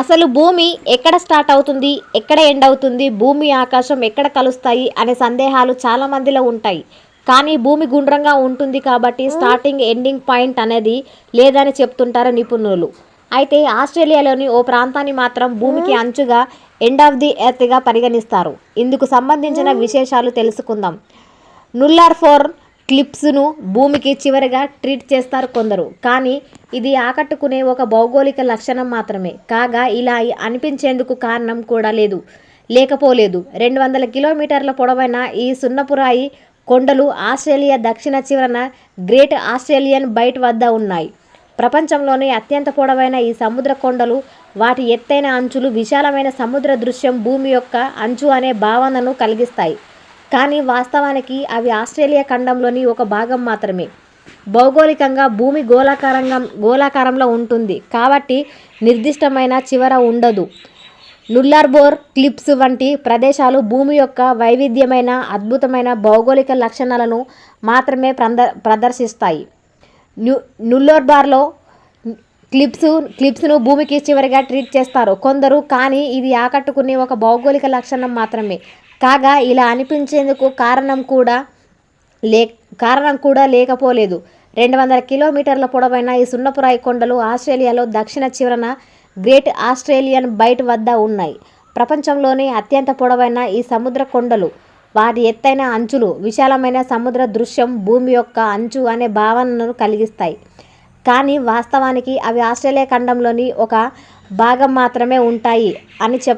అసలు భూమి ఎక్కడ స్టార్ట్ అవుతుంది ఎక్కడ ఎండ్ అవుతుంది భూమి ఆకాశం ఎక్కడ కలుస్తాయి అనే సందేహాలు చాలా మందిలో ఉంటాయి. కానీ భూమి గుండ్రంగా ఉంటుంది కాబట్టి స్టార్టింగ్ ఎండింగ్ పాయింట్ అనేది లేదని చెప్తుంటారు నిపుణులు. అయితే ఆస్ట్రేలియాలోని ఓ ప్రాంతాన్ని మాత్రం భూమికి అంచుగా ఎండ్ ఆఫ్ ది ఎర్త్గా పరిగణిస్తారు. ఇందుకు సంబంధించిన విశేషాలు తెలుసుకుందాం. నుల్లార్ ఫోర్ క్లిప్స్ను భూమికి చివరిగా ట్రీట్ చేస్తారు కొందరు. కానీ ఇది ఆకట్టుకునే ఒక భౌగోళిక లక్షణం మాత్రమే. కాగా ఇలా అనిపించేందుకు కారణం కూడా లేదు. లేకపోలేదు. రెండు వందల కిలోమీటర్ల పొడవైన ఈ సున్నపురాయి కొండలు ఆస్ట్రేలియా దక్షిణ చివరన గ్రేట్ ఆస్ట్రేలియన్ బైట్ వద్ద ఉన్నాయి. ప్రపంచంలోనే అత్యంత పొడవైన ఈ సముద్ర కొండలు వాటి ఎత్తైన అంచులు విశాలమైన సముద్ర దృశ్యం భూమి యొక్క అంచు అనే భావనను కలిగిస్తాయి. కానీ వాస్తవానికి అవి ఆస్ట్రేలియా ఖండంలోని ఒక భాగం మాత్రమే. భౌగోళికంగా భూమి గోళాకారంగా గోళాకారంలో ఉంటుంది. కాబట్టి నిర్దిష్టమైన చివర ఉండదు. నుల్లార్బోర్ క్లిప్స్ వంటి ప్రదేశాలు భూమి యొక్క వైవిధ్యమైన అద్భుతమైన భౌగోళిక లక్షణాలను మాత్రమే ప్రద ప్రదర్శిస్తాయి. న్యూ నుల్లోర్బార్లో క్లిప్స్ క్లిప్స్ను భూమికి చివరిగా ట్రీట్ చేస్తారు. కొందరు కానీ ఇది ఆకట్టుకునే ఒక భౌగోళిక లక్షణం మాత్రమే. కాగా ఇలా అనిపించేందుకు కారణం కూడా లే కారణం కూడా లేకపోలేదు. రెండు వందల కిలోమీటర్ల పొడవైన ఈ సున్నపురాయి కొండలు ఆస్ట్రేలియాలో దక్షిణ చివరన గ్రేట్ ఆస్ట్రేలియన్ బైట్ వద్ద ఉన్నాయి. ప్రపంచంలోనే అత్యంత పొడవైన ఈ సముద్ర కొండలు. వాటి ఎత్తైన అంచులు విశాలమైన సముద్ర దృశ్యం భూమి యొక్క అంచు అనే భావనను కలిగిస్తాయి. కానీ వాస్తవానికి అవి ఆస్ట్రేలియా ఖండంలోని ఒక భాగం మాత్రమే ఉంటాయి అని చెప్